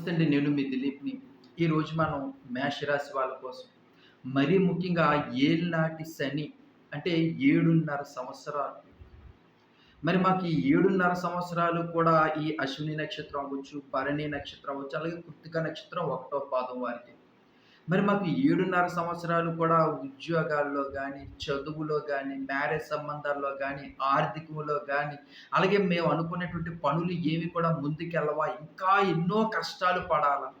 నమస్తే అండి నేను మీ దిలీప్ని. ఈరోజు మనం మేషరాశి వాళ్ళ కోసం. మరీ ముఖ్యంగా ఏళ్ళనాటి శని అంటే ఏడున్నర సంవత్సరాలు. మరి మాకు ఈ ఏడున్నర సంవత్సరాలు కూడా ఈ అశ్విని నక్షత్రం అవ్వచ్చు భరణి నక్షత్రం అవ్వచ్చు అలాగే కృతిక నక్షత్రం ఒకటో పాదం వారికి. మరి మాకు ఏడున్నర సంవత్సరాలు కూడా ఉద్యోగాల్లో కానీ చదువులో కానీ మ్యారేజ్ సంబంధాల్లో కానీ ఆర్థికంలో కానీ అలాగే మేము అనుకునేటువంటి పనులు ఏవి కూడా ముందుకెళ్ళవా? ఇంకా ఎన్నో కష్టాలు పడాలా?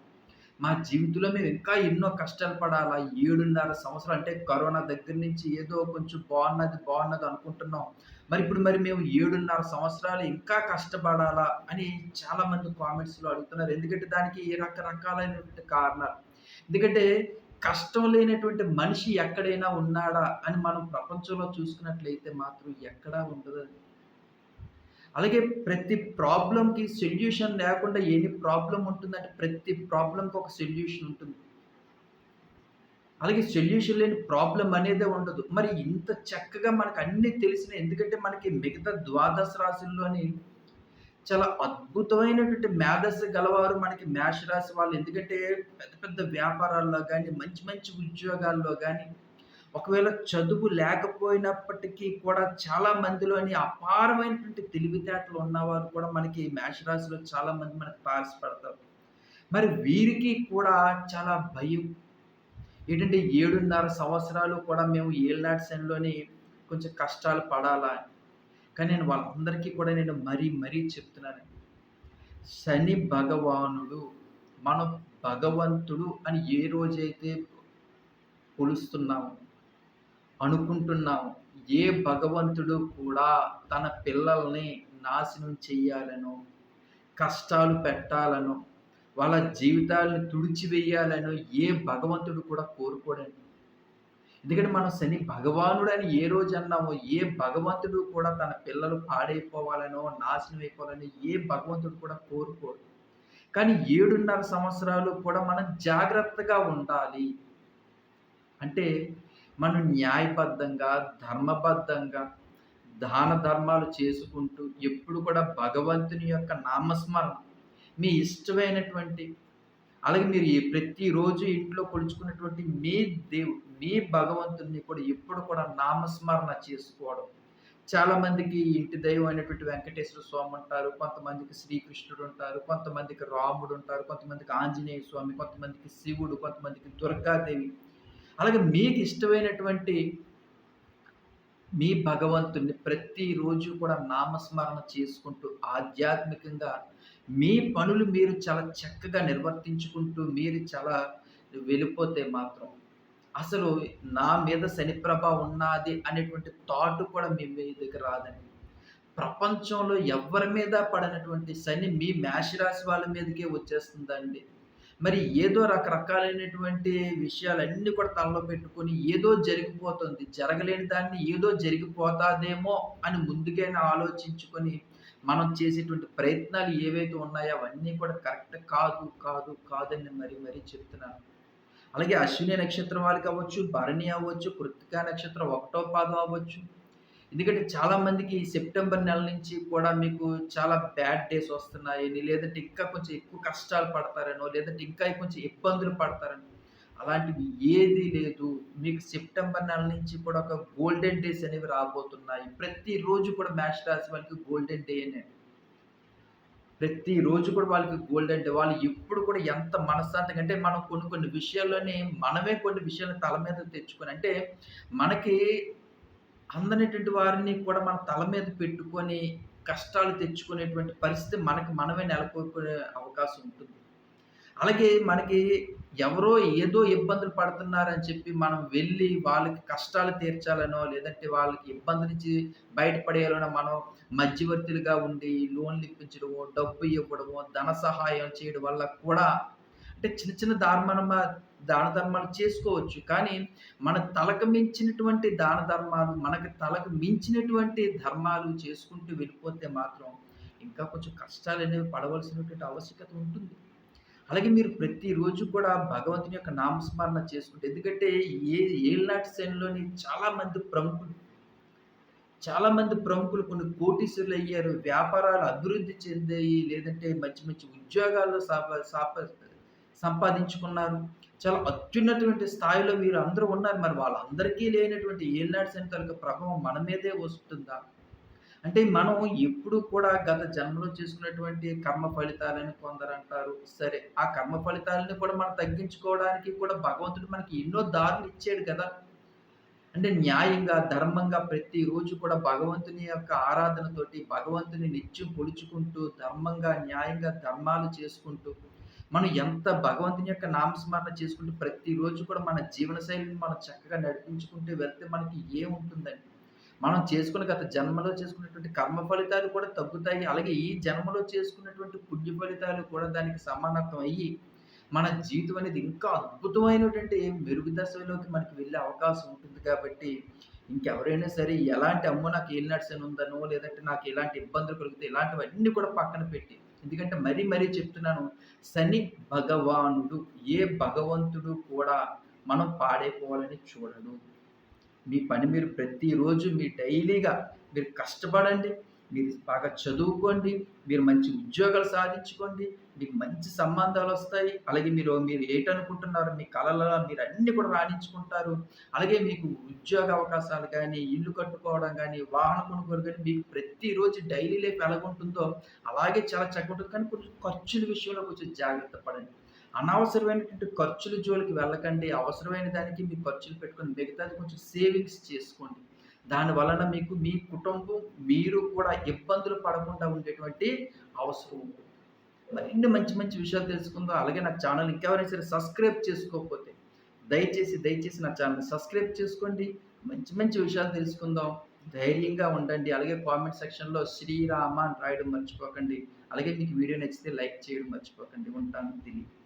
మా జీవితంలో మేము ఇంకా ఎన్నో కష్టాలు పడాలా? ఏడున్నర సంవత్సరాలు అంటే కరోనా దగ్గర నుంచి ఏదో కొంచెం బాగున్నది బాగున్నది అనుకుంటున్నాం. మరి ఇప్పుడు మరి మేము ఏడున్నర సంవత్సరాలు ఇంకా కష్టపడాలా? అని చాలామంది కామెంట్స్లో అడుగుతున్నారు. ఎందుకంటే దానికి రకరకాలైనటువంటి కారణాలు. ఎందుకంటే కష్టం లేనటువంటి మనిషి ఎక్కడైనా ఉన్నాడా అని మనం ప్రపంచంలో చూసుకున్నట్లయితే మాత్రం ఎక్కడా ఉండదు అలాగే ప్రతి ప్రాబ్లంకి సొల్యూషన్ లేకుండా ఎన్ని ప్రాబ్లం ఉంటుందంటే ప్రతి ప్రాబ్లంకి ఒక సొల్యూషన్ ఉంటుంది. అలాగే సొల్యూషన్ లేని ప్రాబ్లం అనేదే ఉండదు. మరి ఇంత చక్కగా మనకు అన్నీ తెలిసిన ఎందుకంటే మనకి మిగతా ద్వాదశ రాశుల్లోని చాలా అద్భుతమైనటువంటి మేధస్సు గలవారు మనకి మేష రాశి వాళ్ళు. ఎందుకంటే పెద్ద పెద్ద వ్యాపారాల్లో కానీ మంచి మంచి ఉద్యోగాల్లో కానీ ఒకవేళ చదువు లేకపోయినప్పటికీ కూడా చాలా మందిలోని అపారమైనటువంటి తెలివితేటలు ఉన్నవారు కూడా మనకి మేషరాశిలో చాలా మంది మనకి పారసపడతారు మరి వీరికి కూడా చాలా భయం. ఏంటంటే ఏడున్నర సంవత్సరాలు కూడా మేము ఏళ్ళనాటి శనిలోని కొంచెం కష్టాలు పడాలా కానీ నేను వాళ్ళందరికీ కూడా నేను మరీ మరీ చెప్తున్నాను. శని భగవానుడు మన భగవంతుడు అని ఏ రోజైతే కొలుస్తున్నాము అనుకుంటున్నాము ఏ భగవంతుడు కూడా తన పిల్లల్ని నాశనం చేయాలనో కష్టాలు పెట్టాలనో వాళ్ళ జీవితాలను తుడిచివేయాలనో ఏ భగవంతుడు కూడా కోరుకోడండి. ఎందుకంటే మనం శని భగవానుడు అని ఏ రోజు అన్నామో ఏ భగవంతుడు కూడా తన పిల్లలు పాడైపోవాలనో నాశనం అయిపోవాలని ఏ భగవంతుడు కూడా కోరుకోడు. కానీ ఏడున్నర సంవత్సరాలు కూడా మనం జాగ్రత్తగా ఉండాలి. అంటే మనం న్యాయబద్ధంగా ధర్మబద్ధంగా దాన ధర్మాలు చేసుకుంటూ ఎప్పుడు కూడా భగవంతుని యొక్క నామస్మరణ మీ ఇష్టమైనటువంటి అలాగే మీరు ప్రతిరోజు ఇంట్లో కొలుచుకున్నటువంటి మీ దేవుడు మీ భగవంతుడిని కూడా ఎప్పుడు కూడా నామస్మరణ చేసుకోవడం. చాలామందికి ఇంటి దైవం అయినటువంటి వెంకటేశ్వర స్వామి ఉంటారు కొంతమందికి శ్రీకృష్ణుడు ఉంటారు కొంతమందికి రాముడు ఉంటారు కొంతమందికి ఆంజనేయ స్వామి కొంతమందికి శివుడు కొంతమందికి దుర్గాదేవి. అలాగే మీకు ఇష్టమైనటువంటి మీ భగవంతుని ప్రతిరోజు కూడా నామస్మరణ చేసుకుంటూ ఆధ్యాత్మికంగా మీ పనులు మీరు చాలా చక్కగా నిర్వర్తించుకుంటూ మీరు చాలా వెళ్ళిపోతే మాత్రం అసలు నా మీద శనిప్రభ ఉన్నది అనేటువంటి థాట్ కూడా మీ మీదకి రాదండి. ప్రపంచంలో ఎవరి మీద పడినటువంటి శని మీ మేషరాశి వాళ్ళ మీదకే వచ్చేస్తుందండి. మరి ఏదో రకరకాలైనటువంటి విషయాలన్నీ కూడా తలలో పెట్టుకొని ఏదో జరిగిపోతుంది జరగలేని దాన్ని ఏదో జరిగిపోతాదేమో అని ముందుకైనా ఆలోచించుకొని మనం చేసేటువంటి ప్రయత్నాలు ఏవైతే ఉన్నాయో అవన్నీ కూడా కరెక్ట్ కాదు కాదు కాదని మరి మరీ చెప్తున్నాను. అలాగే అశ్విని నక్షత్రం వాళ్ళకి అవ్వచ్చు భరణి అవ్వచ్చు కృతికా నక్షత్రం ఒకటో పాదం అవ్వచ్చు. ఎందుకంటే చాలామందికి సెప్టెంబర్ నెల నుంచి కూడా మీకు చాలా బ్యాడ్ డేస్ వస్తున్నాయని లేదంటే ఇంకా కొంచెం ఎక్కువ కష్టాలు పడతారనో లేదంటే ఇంకా కొంచెం ఇబ్బందులు పడతారని అలాంటివి ఏది లేదు. మీకు సెప్టెంబర్ నెల నుంచి కూడా ఒక గోల్డెన్ డేస్ అనేవి రాబోతున్నాయి. ప్రతిరోజు కూడా మ్యాచ్ రాసి వాళ్ళకి గోల్డెన్ డే అనే ప్రతిరోజు కూడా వాళ్ళకి గోల్డ్ అంటే వాళ్ళు ఎప్పుడు కూడా ఎంత మనశ్శాంతిగా అంటే మనం కొన్ని కొన్ని విషయాల్లోనే మనమే కొన్ని విషయాలు తల మీద తెచ్చుకొని అంటే మనకి అందనటువంటి వారిని కూడా మన తల మీద పెట్టుకొని కష్టాలు తెచ్చుకునేటువంటి పరిస్థితి మనకి మనమే నెలకొనే అవకాశం ఉంటుంది. అలాగే మనకి ఎవరో ఏదో ఇబ్బందులు పడుతున్నారని చెప్పి మనం వెళ్ళి వాళ్ళకి కష్టాలు తీర్చాలనో లేదంటే వాళ్ళకి ఇబ్బంది నుంచి బయటపడేయాలనో మనం మధ్యవర్తులుగా ఉండి లోన్లు ఇప్పించడమో డబ్బు ఇవ్వడమో ధన సహాయం చేయడం వల్ల కూడా అంటే చిన్న చిన్న ధర్మ దాన ధర్మాలు చేసుకోవచ్చు. కానీ మన తలకు మించినటువంటి దాన ధర్మాలు మనకు తలకు మించినటువంటి ధర్మాలు చేసుకుంటూ వెళ్ళిపోతే మాత్రం ఇంకా కొంచెం కష్టాలు అనేవి పడవలసినటువంటి ఆవశ్యకత ఉంటుంది. అలాగే మీరు ప్రతిరోజు కూడా భగవంతుని యొక్క నామస్మరణ చేసుకుంటే ఎందుకంటే ఏ ఏళ్ళనాటి శనిలోని చాలామంది ప్రముఖులు చాలామంది ప్రముఖులు కొన్ని కోటీశ్వరులు అయ్యారు. వ్యాపారాలు అభివృద్ధి చెందాయి. లేదంటే మంచి మంచి ఉద్యోగాల్లో సాప సాప సంపాదించుకున్నారు. చాలా అత్యున్నతమైన స్థాయిలో వీరందరూ ఉన్నారు. మరి వాళ్ళందరికీ లేనటువంటి ఏళ్ళనాటి శని తాలూకా ప్రభావం మన మీదే వస్తుందా? అంటే మనం ఎప్పుడు కూడా గత జన్మలో చేసుకున్నటువంటి కర్మ ఫలితాలని కొందరు అంటారు సరే, ఆ కర్మ ఫలితాలని కూడా మనం తగ్గించుకోవడానికి కూడా భగవంతుడు మనకి ఎన్నో దారులు ఇచ్చాడు కదా! అంటే న్యాయంగా, ధర్మంగా ప్రతిరోజు కూడా భగవంతుని యొక్క ఆరాధనతోటి, భగవంతుని నిత్యం పొడుచుకుంటూ ధర్మంగా, న్యాయంగా ధర్మాలు చేసుకుంటూ, మనం ఎంత భగవంతుని యొక్క నామస్మరణ చేసుకుంటూ ప్రతిరోజు కూడా మన జీవనశైలిని మనం చక్కగా నడిపించుకుంటూ వెళ్తే మనకి ఏముంటుందండి? మనం చేసుకున్న గత జన్మలో చేసుకున్నటువంటి కర్మ ఫలితాలు కూడా తగ్గుతాయి. అలాగే ఈ జన్మలో చేసుకున్నటువంటి పుణ్య ఫలితాలు కూడా దానికి సమానత్వం అయ్యి, మన జీవితం అనేది ఇంకా అద్భుతమైనటువంటి మెరుగు దశలోకి మనకి వెళ్ళే అవకాశం ఉంటుంది కాబట్టి, ఇంకెవరైనా సరే ఎలాంటి అమ్మో! నాకు ఏం నడిచిన ఉందనో, లేదంటే నాకు ఎలాంటి ఇబ్బందులు కలిగితే ఇలాంటివన్నీ కూడా పక్కన పెట్టి, ఎందుకంటే మరీ మరీ చెప్తున్నాను. శని భగవానుడు ఏ భగవంతుడు కూడా మనం పాడైపోవాలని చూడడు. మీ పని మీరు ప్రతిరోజు మీ డైలీగా మీరు కష్టపడండి. మీరు బాగా చదువుకోండి. మీరు మంచి ఉద్యోగాలు సాధించుకోండి. మీకు మంచి సంబంధాలు వస్తాయి అలాగే మీరు మీరు ఏటనుకుంటున్నారు మీ కలల్లో మీరు అన్నీ కూడా రాణించుకుంటారు. అలాగే మీకు ఉద్యోగ అవకాశాలు కానీ ఇల్లు కట్టుకోవడం కానీ వాహన కొనుగోలు కానీ మీకు ప్రతిరోజు డైలీ లైఫ్ ఎలాగుంటుందో అలాగే చాలా చక్కటి కానీ కొంచెం ఖర్చుల విషయంలో కొంచెం జాగ్రత్త పడండి. అనవసరమైనటువంటి ఖర్చుల జోలికి వెళ్ళకండి. అవసరమైన దానికి మీ ఖర్చులు పెట్టుకొని మిగతాది కొంచెం సేవింగ్స్ చేసుకోండి. దాని వలన మీకు మీ కుటుంబం, మీరు కూడా ఇబ్బందులు పడకుండా ఉండేటువంటి అవసరం ఉంది. మరిన్ని మంచి మంచి విషయాలు తెలుసుకుందాం. అలాగే నా ఛానల్ ఇంకెవరైనా సరే సబ్స్క్రైబ్ చేసుకోకపోతే దయచేసి, దయచేసి నా ఛానల్ సబ్స్క్రైబ్ చేసుకోండి. మంచి మంచి విషయాలు తెలుసుకుందాం. ధైర్యంగా ఉండండి. అలాగే కామెంట్ సెక్షన్‌లో శ్రీరామ అని రాయడం మర్చిపోకండి. అలాగే మీకు వీడియో నచ్చితే లైక్ చేయడం మర్చిపోకండి. ఉంటాను. తెలియదు